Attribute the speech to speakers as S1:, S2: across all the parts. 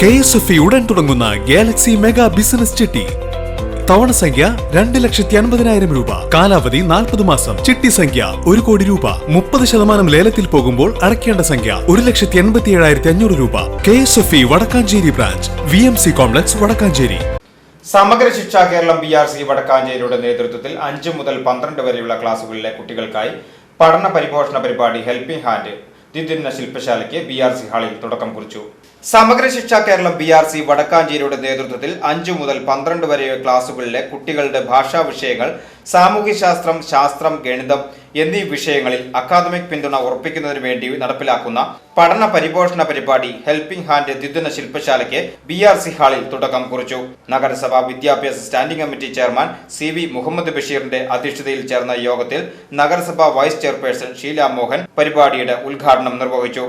S1: K S F ഉടൻ തുടങ്ങുന്ന Galaxy mega business ചിട്ടി. തവണ സംഖ്യ രണ്ട് ലക്ഷത്തി അൻപതിനായിരം രൂപ. കാലാവധി നാൽപ്പത് മാസം. ചിട്ടി സംഖ്യ ഒരു കോടി രൂപ. മുപ്പത് ശതമാനം ലേലത്തിൽ പോകുമ്പോൾ അടയ്ക്കേണ്ട സംഖ്യ ഒരു ലക്ഷത്തി എൺപത്തി ഏഴായിരത്തി അഞ്ഞൂറ് രൂപ. K S F E Vadakkanchery branch. V M C complex Vadakkanchery.
S2: Samagra Shiksha Keralam B R C വടക്കാഞ്ചേരിയുടെ നേതൃത്വത്തിൽ അഞ്ച് മുതൽ പന്ത്രണ്ട് വരെയുള്ള ക്ലാസുകളിലെ കുട്ടികൾക്കായി പഠന പരിപോഷണ പരിപാടി ഹെൽപ്പിംഗ് ഹാൻഡ് ദ്വിദിന ശില്പശാലയ്ക്ക് ബി ആർ സി ഹാളിൽ തുടക്കം കുറിച്ചു. Samagra Shiksha Keralam B R C വടക്കാഞ്ചേരിയുടെ നേതൃത്വത്തിൽ അഞ്ചു മുതൽ പന്ത്രണ്ട് വരെ ക്ലാസുകളിലെ കുട്ടികളുടെ ഭാഷാ വിഷയങ്ങൾ സാമൂഹ്യശാസ്ത്രം ശാസ്ത്രം ഗണിതം എന്നീ വിഷയങ്ങളിൽ അക്കാദമിക് പിന്തുണ ഉറപ്പിക്കുന്നതിന് വേണ്ടി നടപ്പിലാക്കുന്ന പഠന പരിപോഷണ പരിപാടി ഹെൽപ്പിംഗ് ഹാൻഡ് ദ്വിദിന ശില്പശാലയ്ക്ക് ബി ആർ സി ഹാളിൽ തുടക്കം കുറിച്ചു. നഗരസഭാ വിദ്യാഭ്യാസ standing committee chairman C V Muhammad ബഷീറിന്റെ അധ്യക്ഷതയിൽ ചേർന്ന യോഗത്തിൽ നഗരസഭാ വൈസ് ചെയർപേഴ്സൺ ഷീല മോഹൻ പരിപാടിയുടെ ഉദ്ഘാടനം നിർവഹിച്ചു.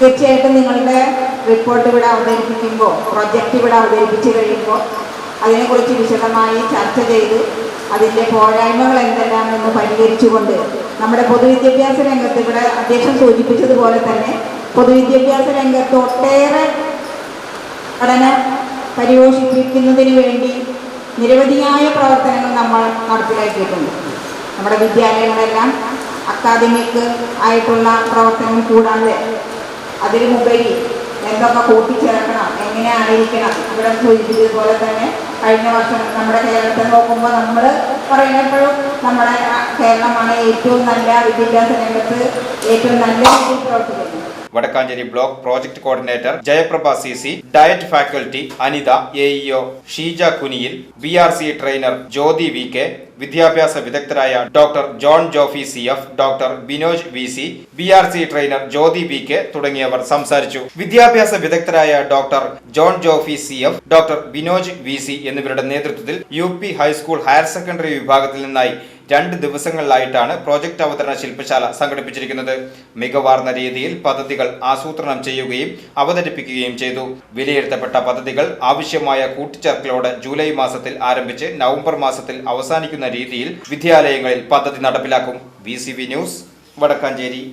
S3: തീർച്ചയായിട്ടും നിങ്ങളുടെ റിപ്പോർട്ട് ഇവിടെ അവതരിപ്പിക്കുമ്പോൾ പ്രൊജക്റ്റ് ഇവിടെ അവതരിപ്പിച്ചു കഴിയുമ്പോൾ അതിനെക്കുറിച്ച് വിശദമായി ചർച്ച ചെയ്ത് അതിന്റെ പോരായ്മകൾ എന്തെല്ലാമെന്ന് പരിഹരിച്ചുകൊണ്ട് നമ്മുടെ പൊതുവിദ്യാഭ്യാസ രംഗത്ത് ഇവിടെ അധ്യക്ഷൻ സൂചിപ്പിച്ചതുപോലെ തന്നെ പൊതുവിദ്യാഭ്യാസ രംഗത്ത് ഒട്ടേറെ പഠന പരിപോഷിപ്പിക്കുന്നതിന് വേണ്ടി നിരവധിയായ പ്രവർത്തനങ്ങൾ നമ്മൾ നടപ്പിലാക്കിയിട്ടുണ്ട്. നമ്മുടെ വിദ്യാലയങ്ങളെല്ലാം അക്കാദമിക് ആയിട്ടുള്ള പ്രവർത്തനം കൂടാതെ അതിനുമുപരി എന്തൊക്കെ കൂട്ടിച്ചേർക്കണം എങ്ങനെ ആയിരിക്കണം ഇവിടെ സൂചിപ്പിച്ചതുപോലെ തന്നെ കഴിഞ്ഞ വർഷം നമ്മുടെ കേരളത്തെ നോക്കുമ്പോൾ നമ്മൾ പറയുമ്പോഴും നമ്മുടെ കേരളമാണ് ഏറ്റവും നല്ല വിദ്യാഭ്യാസ രംഗത്ത് ഏറ്റവും നല്ല രീതിയിൽ പ്രവർത്തിക്കുന്നത്.
S2: Vadakkanchery block project coordinator Jayaprabha C C diet faculty Anitha A EO Sheeja Kuniyil B R C trainer Jyothi V K വിദ്യാഭ്യാസ വിദഗ്ധരായ doctor John Jophy C F doctor Binoj V C B R C trainer Jyothi B K തുടങ്ങിയവർ സംസാരിച്ചു. വിദ്യാഭ്യാസ വിദഗ്ധരായ doctor John Jophy C F doctor Binoj V C എന്നിവരുടെ നേതൃത്വത്തിൽ U P high school higher secondary വിഭാഗത്തിൽ നിന്നായി രണ്ട് ദിവസങ്ങളിലായിട്ടാണ് project അവതരണ ശില്പശാല സംഘടിപ്പിച്ചിരിക്കുന്നത്. മികവാർന്ന രീതിയിൽ പദ്ധതികൾ ആസൂത്രണം ചെയ്യുകയും അവതരിപ്പിക്കുകയും ചെയ്തു. വിലയിരുത്തപ്പെട്ട പദ്ധതികൾ ആവശ്യമായ കൂട്ടിച്ചേർക്കലോടെ ജൂലൈ മാസത്തിൽ ആരംഭിച്ച് നവംബർ മാസത്തിൽ അവസാനിക്കുന്ന രീതിയിൽ വിദ്യാലയങ്ങളിൽ പദ്ധതി നടപ്പിലാക്കും. V news Vadakkanchery.